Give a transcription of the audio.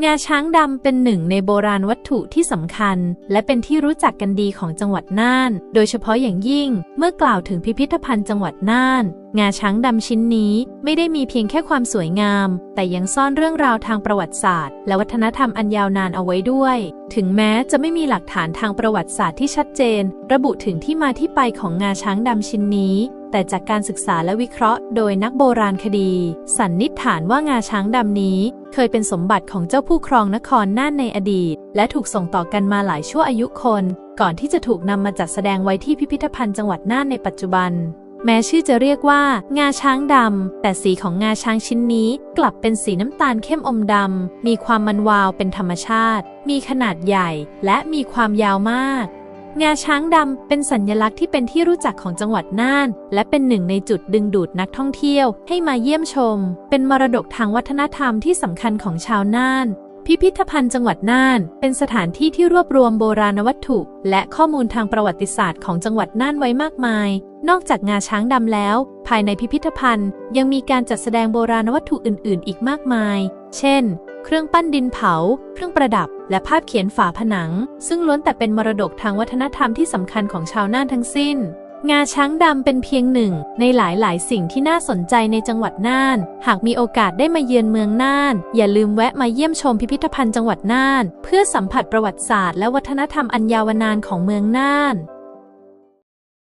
งาช้างดำเป็นหนึ่งในโบราณวัตถุที่สำคัญ และเป็นที่รู้จักกันดีของจังหวัดน่าน โดยเฉพาะอย่างยิ่งเมื่อกล่าวถึงพิพิธภัณฑ์จังหวัดน่าน งาช้างดำชิ้นนี้ไม่ได้มีเพียงแค่ความสวยงาม แต่ยังซ่อนเรื่องราวทางประวัติศาสตร์ และวัฒนธรรมอันยาวนานเอาไว้ด้วย ถึงแม้จะไม่มีหลักฐานทางประวัติศาสตร์ที่ชัดเจน ระบุถึงที่มาที่ไปของงาช้างดำชิ้นนี้แต่จากการศึกษาและวิเคราะห์โดยนักโบราณคดี สันนิษฐานว่างาช้างดำนี้ เคยเป็นสมบัติของเจ้าผู้ครองนครน่านในอดีต และถูกส่งต่อกันมาหลายชั่วอายุคน ก่อนที่จะถูกนำมาจัดแสดงไว้ที่พิพิธภัณฑ์จังหวัดน่านในปัจจุบัน แม้ชื่อจะเรียกว่า งาช้างดำ แต่สีของงาช้างชิ้นนี้กลับเป็นสีน้ำตาลเข้มอมดำ มีความมันวาวเป็นธรรมชาติ มีขนาดใหญ่ และมีความยาวมาก งาช้างดำเป็นสัญลักษณ์ที่เป็นที่รู้จักของจังหวัดน่าน และเป็นหนึ่งในจุดดึงดูดนักท่องเที่ยวให้มาเยี่ยมชม เป็นมรดกทางวัฒนธรรมที่สำคัญของชาวน่าน พิพิธภัณฑ์จังหวัดน่าน เป็นสถานที่ที่รวบรวมโบราณวัตถุ และข้อมูลทางประวัติศาสตร์ของจังหวัดน่านไว้มากมาย นอกจากงาช้างดำแล้วภายในพิพิธภัณฑ์ ยังมีการจัดแสดงโบราณวัตถุอื่น ๆ อีกมากมาย เช่น เครื่องปั้นดินเผา เครื่องประดับ และภาพเขียนฝาผนัง ซึ่งล้วนแต่เป็นมรดกทางวัฒนธรรมที่สำคัญของชาวน่านทั้งสิ้น งาช้างดำเป็นเพียงหนึ่ง ในหลาย ๆ สิ่งที่น่าสนใจในจังหวัดน่าน หากมีโอกาสได้มาเยือนเมืองน่าน อย่าลืมแวะมาเยี่ยมชมพิพิธภัณฑ์จังหวัดน่าน เพื่อสัมผัสประวัติศาสตร์และวัฒนธรรมอันยาวนานของเมืองน่าน